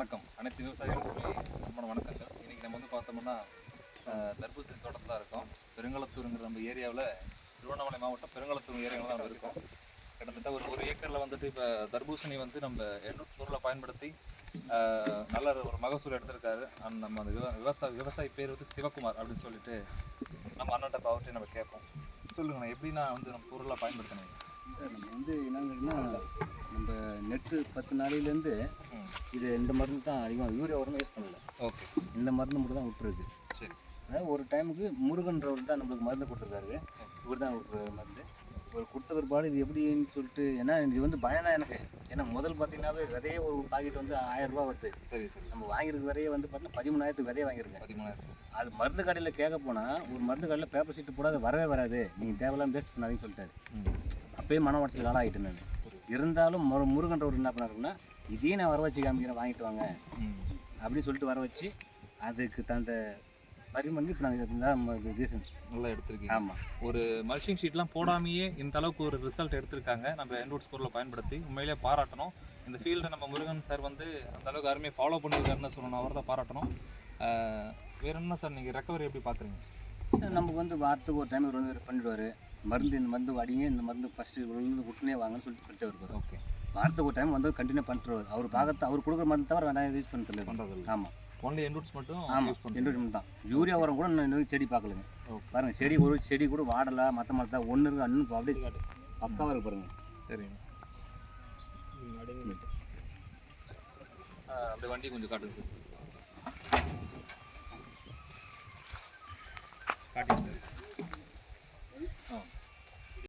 வணக்கம். அனைத்து விவசாயிகளுக்கும் ரொம்ப வணக்கங்கள். இன்றைக்கி நம்ம வந்து பார்த்தோம்னா தர்பூசணி தோட்டத்தில் தான் இருக்கோம். பெருங்கலத்தூருங்கிற நம்ம ஏரியாவில் திருவண்ணாமலை மாவட்டம் பெருங்கலத்தூர் ஏரியாவில் தான் இருக்கோம். கிட்டத்தட்ட ஒரு ஒரு ஏக்கரில் வந்துட்டு இப்போ தர்பூசணி வந்து நம்ம எண்ணூறு பொருளை பயன்படுத்தி நல்ல ஒரு மகசூல் எடுத்திருக்காரு. அண்ட் நம்ம அந்த விவ விவசாய விவசாயி பேர் வந்து சிவகுமார் அப்படின்னு சொல்லிட்டு நம்ம அண்ணன்ட்ட இப்போ அவர்கிட்ட நம்ம கேட்போம். சொல்லுங்கண்ணா எப்படி நான் வந்து நம்ம பொருளாக பயன்படுத்தினேன் நம்ம வந்து என்னங்கன்னா நம்ம நெட்டு பத்து நாளையிலேருந்து இது இந்த மருந்து தான் அதிகமாக யூரியா உரமே யூஸ் பண்ணல. ஓகே. இந்த மருந்து மட்டும் தான் விட்டுருக்கு. சரி. அதாவது ஒரு டைமுக்கு முருகன்றவர் தான் நம்மளுக்கு மருந்து கொடுத்துருக்காரு. இவர் தான் விட்டுருக்காரு மருந்து. இவர் கொடுத்த பிற்பாடு இது எப்படின்னு சொல்லிட்டு ஏன்னா இது வந்து பயம் தான் எனக்கு. ஏன்னா முதல் பார்த்தீங்கன்னாவே விதையே ஒரு பாக்கெட் வந்து ஆயிரம் ரூபா வருது. சரி சரி. நம்ம வாங்கியிருக்க விதையை வந்து பார்த்தீங்கன்னா பதிமூணாயிரத்துக்கு விதையை வாங்கியிருக்கேன். பதிமூணாயிரம் அது மருந்து கடையில் கேட்க போனால் ஒரு மருந்து கடையில் பேப்பர் சீட்டு போடாத வரவே வராது. நீங்கள் தேவையில்லாம வேஸ்ட் பண்ணாதீங்கன்னு சொல்லிட்டாரு. அப்பயே மன உடச்சல் ஆளாகிட்டேன் நான் இருந்தாலும் முரு முருகன்றவர் என்ன பண்ணாருன்னா இதையும் நான் வர வச்சு காமிக்கிறேன் வாங்கிட்டு வாங்க. அப்படின்னு சொல்லிட்டு வர வச்சு அதுக்கு தந்த பரிமளி இப்போ நாங்கள் ரீசன் நல்லா எடுத்திருக்கீங்க. ஆமாம் ஒரு மல்ச்சிங் ஷீட்லாம் போடாமையே இந்த அளவுக்கு ஒரு ரிசல்ட் எடுத்திருக்காங்க. நம்ம என்ரூட்ஸ் பொருளை பயன்படுத்தி உண்மையிலேயே பாராட்டணும். இந்த ஃபீல்டை நம்ம முருகன் சார் வந்து அந்த அளவுக்கு அருமையாக ஃபாலோ பண்ணியிருக்காருன்னு சொல்லணும். அவர் தான் பாராட்டணும். வேற என்ன சார் நீங்கள் ரெக்கவரி எப்படி பார்க்குறீங்க நமக்கு வந்து வாரத்துக்கு ஒரு டைம் இவர் வந்து பண்ணிடுவார். மருந்து இந்த மருந்து அடிங்க இந்த மருந்து ஃபஸ்ட்டு விழுந்து விட்டுனே வாங்கன்னு சொல்லிட்டு சொல்லிட்டு வருவார். ஓகே வாரத்துக்கு ஒரு டைம் வந்து கண்டினியூ பண்ணிட்டுருவார் அவர் பார்க்கறது அவர் கொடுக்குற மருந்து தவிர வேண்டாம் யூஸ் பண்ணதில்லை பண்ணுறதில்ல ஆமாம் ஒன்லி என்ரூட்ஸ் மட்டும் ஆமாம் யூஸ் பண்ணுறோம் என்டோஜ்மெண்ட் தான். யூரியா உரம் கூட நான் இன்னும் செடி பார்க்கலங்க. ஓகே. பாருங்க செடி ஒரு செடி கூட வாடலை மற்ற மரத்தா ஒன்று இருக்கு அண்ணன் அப்படியே பக்காவாக இருக்கு பாருங்க. சரிங்க. அந்த வண்டி கொஞ்சம் காட்டுங்க சார்.